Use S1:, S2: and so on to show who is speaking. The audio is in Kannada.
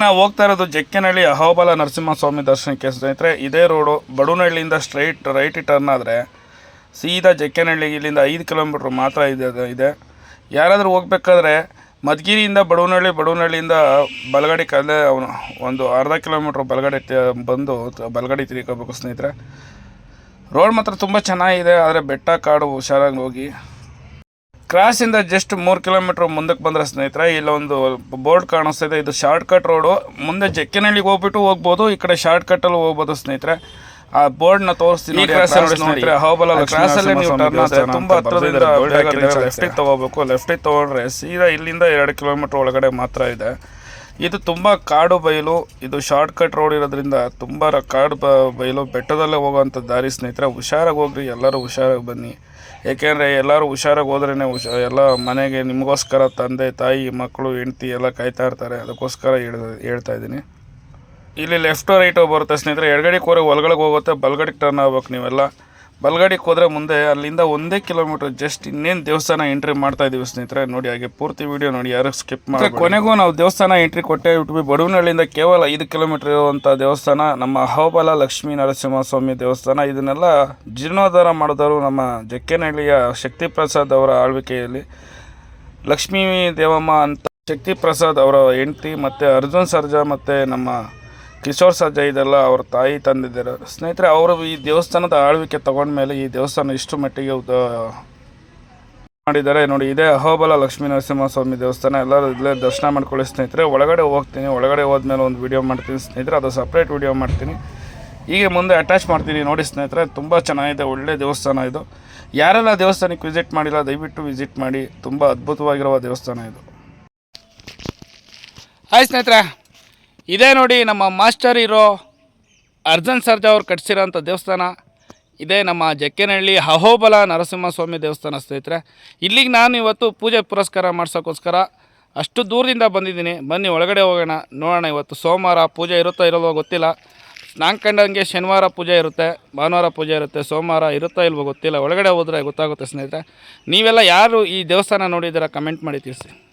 S1: ನಾವು ಹೋಗ್ತಾ ಇರೋದು ಜಕ್ಕೆನಹಳ್ಳಿ ಅಹೋಬಲ ನರಸಿಂಹಸ್ವಾಮಿ ದರ್ಶನಕ್ಕೆ ಸ್ನೇಹಿತರೆ, ಇದೇ ರೋಡು ಬಡವನಹಳ್ಳಿಯಿಂದ ಸ್ಟ್ರೈಟ್ ರೈಟ್ ಟರ್ನ್ ಆದರೆ ಸೀದಾ ಜಕ್ಕೆನಹಳ್ಳಿ ಇಲ್ಲಿಂದ ಐದು ಕಿಲೋಮೀಟ್ರ್ ಮಾತ್ರ ಇದೆ ಇದೆ. ಯಾರಾದರೂ ಹೋಗ್ಬೇಕಾದ್ರೆ ಮಧುಗಿರಿಯಿಂದ ಬಡವನಹಳ್ಳಿ ಬಡವನಹಳ್ಳಿಯಿಂದ ಬಲಗಡೆ ಕಲೆ ಅವನು ಒಂದು ಅರ್ಧ ಕಿಲೋಮೀಟ್ರ್ ಬಲಗಡೆ ಬಂದು ಬಲಗಡೆ ತಿರ್ಕೋಬೇಕು ಸ್ನೇಹಿತರೆ. ರೋಡ್ ಮಾತ್ರ ತುಂಬ ಚೆನ್ನಾಗಿದೆ, ಆದರೆ ಬೆಟ್ಟ ಕಾಡು ಹುಷಾರಾಗಿ ಹೋಗಿ ಕ್ರಾಸಿಂದ ಜಸ್ಟ್ ಮೂರು ಕಿಲೋಮೀಟ್ರ್ ಮುಂದಕ್ಕೆ ಬಂದರೆ ಸ್ನೇಹಿತರೆ ಇಲ್ಲೊಂದು ಬೋರ್ಡ್ ಕಾಣಿಸ್ತಿದೆ. ಇದು ಶಾರ್ಟ್ ಕಟ್ ರೋಡು ಮುಂದೆ ಜಕ್ಕಿನಹಳ್ಳಿಗೆ ಹೋಗ್ಬಿಟ್ಟು ಹೋಗ್ಬೋದು ಈ ಕಡೆ ಶಾರ್ಟ್ ಕಟ್ಟಲ್ಲಿ ಹೋಗ್ಬೋದು ಸ್ನೇಹಿತರೆ. ಆ ತೋರಿಸ್ತೀನಿ ಕ್ರಾಸ್ ನೀವು ಟರ್ನ್ ಆದರೆ ತುಂಬ ಹತ್ರದಿಂದ ಲೆಫ್ಟಿಗೆ ತಗೋಬೇಕು. ಲೆಫ್ಟಿಗೆ ತಗೊಂಡ್ರೆ ಸೀದಾ ಇಲ್ಲಿಂದ ಎರಡು ಕಿಲೋಮೀಟರ್ ಒಳಗಡೆ ಮಾತ್ರ ಇದೆ. ಇದು ತುಂಬ ಕಾಡು ಬಯಲು, ಇದು ಶಾರ್ಟ್ ಕಟ್ ರೋಡ್ ಇರೋದ್ರಿಂದ ತುಂಬ ಕಾಡು ಬಯಲು ಬೆಟ್ಟದಲ್ಲೇ ಹೋಗೋವಂಥ ದಾರಿ ಸ್ನೇಹಿತರೆ, ಹುಷಾರಾಗಿ ಹೋಗ್ರಿ, ಎಲ್ಲರೂ ಹುಷಾರಾಗಿ ಬನ್ನಿ. ಏಕೆಂದರೆ ಎಲ್ಲರೂ ಹುಷಾರಾಗಿ ಹೋದ್ರೇ ಹುಷ, ಎಲ್ಲ ಮನೆಗೆ ನಿಮಗೋಸ್ಕರ ತಂದೆ, ತಾಯಿ, ಮಕ್ಕಳು, ಹೆಂಡ್ತಿ ಎಲ್ಲ ಕಾಯ್ತಾ ಇರ್ತಾರೆ. ಅದಕ್ಕೋಸ್ಕರ ಹೇಳ್ ಹೇಳ್ತಾ ಇದ್ದೀನಿ. ಇಲ್ಲಿ ಲೆಫ್ಟು ರೈಟು ಬರುತ್ತೆ ಸ್ನೇಹಿತರೆ. ಎಡಗಡೆ ಕೋರೆ ಒಳಗಡೆ ಹೋಗುತ್ತೆ ಬಲಗಡೆಗೆ ಟರ್ನ್ ಆಗ್ಬೇಕು ನೀವೆಲ್ಲ. ಬಲಗಡೆಗೆ ಹೋದ್ರೆ ಮುಂದೆ ಅಲ್ಲಿಂದ ಒಂದೇ ಕಿಲೋಮೀಟರ್ ಜಸ್ಟ್ ಇನ್ನೇನು ದೇವಸ್ಥಾನ ಎಂಟ್ರಿ ಮಾಡ್ತಾ ಇದ್ದೀವಿ ಸ್ನೇಹಿತರೆ ನೋಡಿ ಹಾಗೆ ಪೂರ್ತಿ ವಿಡಿಯೋ ನೋಡಿ ಯಾರು ಸ್ಕಿಪ್ ಮಾಡಿ ಕೊನೆಗೂ ನಾವು ದೇವಸ್ಥಾನ ಎಂಟ್ರಿ ಕೊಟ್ಟೆ ಬಿಟ್ವಿ. ಬಡವನಹಳ್ಳಿಯಿಂದ ಕೇವಲ ಐದು ಕಿಲೋಮೀಟರ್ ಇರುವಂಥ ದೇವಸ್ಥಾನ ನಮ್ಮ ಅಹೋಬಲ ಲಕ್ಷ್ಮೀ ನರಸಿಂಹಸ್ವಾಮಿ ದೇವಸ್ಥಾನ. ಇದನ್ನೆಲ್ಲ ಜೀರ್ಣೋದ್ಧಾರ ಮಾಡಿದವರು ನಮ್ಮ ಜಕ್ಕೇನಹಳ್ಳಿಯ ಶಕ್ತಿ ಪ್ರಸಾದ್ ಅವರ ಆಳ್ವಿಕೆಯಲ್ಲಿ. ಲಕ್ಷ್ಮೀ ದೇವಮ್ಮ ಅಂತ ಶಕ್ತಿ ಪ್ರಸಾದ್ ಅವರ ಹೆಂಡತಿ ಮತ್ತು ಅರ್ಜುನ್ ಸರ್ಜಾ ಮತ್ತು ನಮ್ಮ ಕಿಶೋರ್ ಸಜ್ಜ ಇದೆಲ್ಲ ಅವ್ರ ತಾಯಿ ತಂದಿದ್ದಾರೆ. ಸ್ನೇಹಿತರೆ, ಅವರು ಈ ದೇವಸ್ಥಾನದ ಆಳ್ವಿಕೆ ತಗೊಂಡ ಮೇಲೆ ಈ ದೇವಸ್ಥಾನ ಇಷ್ಟು ಮಟ್ಟಿಗೆ ಮಾಡಿದ್ದಾರೆ. ನೋಡಿ, ಇದೇ ಅಹೋಬಲ ಲಕ್ಷ್ಮೀ ನರಸಿಂಹಸ್ವಾಮಿ ದೇವಸ್ಥಾನ. ಎಲ್ಲರೂ ಇಲ್ಲೇ ದರ್ಶನ ಮಾಡ್ಕೊಳ್ಳಿ ಸ್ನೇಹಿತರೆ. ಒಳಗಡೆ ಹೋಗ್ತೀನಿ. ಒಳಗಡೆ ಹೋದ್ಮೇಲೆ ಒಂದು ವಿಡಿಯೋ ಮಾಡ್ತೀನಿ ಸ್ನೇಹಿತರೆ. ಅದು ಸಪ್ರೇಟ್ ವಿಡಿಯೋ ಮಾಡ್ತೀನಿ. ಹೀಗೆ ಮುಂದೆ ಅಟ್ಯಾಚ್ ಮಾಡ್ತೀನಿ. ನೋಡಿ ಸ್ನೇಹಿತರೆ, ತುಂಬ ಚೆನ್ನಾಗಿದೆ. ಒಳ್ಳೆ ದೇವಸ್ಥಾನ ಇದು. ಯಾರೆಲ್ಲ ದೇವಸ್ಥಾನಕ್ಕೆ ವಿಸಿಟ್ ಮಾಡಿಲ್ಲ, ದಯವಿಟ್ಟು ವಿಸಿಟ್ ಮಾಡಿ. ತುಂಬ ಅದ್ಭುತವಾಗಿರುವ ದೇವಸ್ಥಾನ ಇದು. ಹಾಯ್ ಸ್ನೇಹಿತರೆ. ಇದೇ ನೋಡಿ ನಮ್ಮ ಮಾಸ್ಟರ್ ಇರೋ ಅರ್ಜುನ್ ಸರ್ಜಾ ಅವ್ರು ಕಟ್ಸಿರೋಂಥ ದೇವಸ್ಥಾನ. ಇದೇ ನಮ್ಮ ಜಕ್ಕೆನಹಳ್ಳಿ ಅಹೋಬಲ ನರಸಿಂಹಸ್ವಾಮಿ ದೇವಸ್ಥಾನ ಸ್ನೇಹಿತರೆ. ಇಲ್ಲಿಗೆ ನಾನು ಇವತ್ತು ಪೂಜೆ ಪುರಸ್ಕಾರ ಮಾಡ್ಸೋಕ್ಕೋಸ್ಕರ ಅಷ್ಟು ದೂರದಿಂದ ಬಂದಿದ್ದೀನಿ. ಬನ್ನಿ, ಒಳಗಡೆ ಹೋಗೋಣ, ನೋಡೋಣ ಇವತ್ತು. ಸೋಮವಾರ ಪೂಜೆ ಇರುತ್ತೋ ಇರಲ್ವೋ ಗೊತ್ತಿಲ್ಲ. ನಾನು ಕಂಡಂಗೆ ಶನಿವಾರ ಪೂಜೆ ಇರುತ್ತೆ, ಭಾನುವಾರ ಪೂಜೆ ಇರುತ್ತೆ, ಸೋಮವಾರ ಇರುತ್ತೋ ಇಲ್ವೋ ಗೊತ್ತಿಲ್ಲ. ಒಳಗಡೆ ಹೋದರೆ ಗೊತ್ತಾಗುತ್ತೆ ಸ್ನೇಹಿತರೆ. ನೀವೆಲ್ಲ ಯಾರು ಈ ದೇವಸ್ಥಾನ ನೋಡಿದ್ದೀರಾ, ಕಮೆಂಟ್ ಮಾಡಿ ತಿಳಿಸಿ.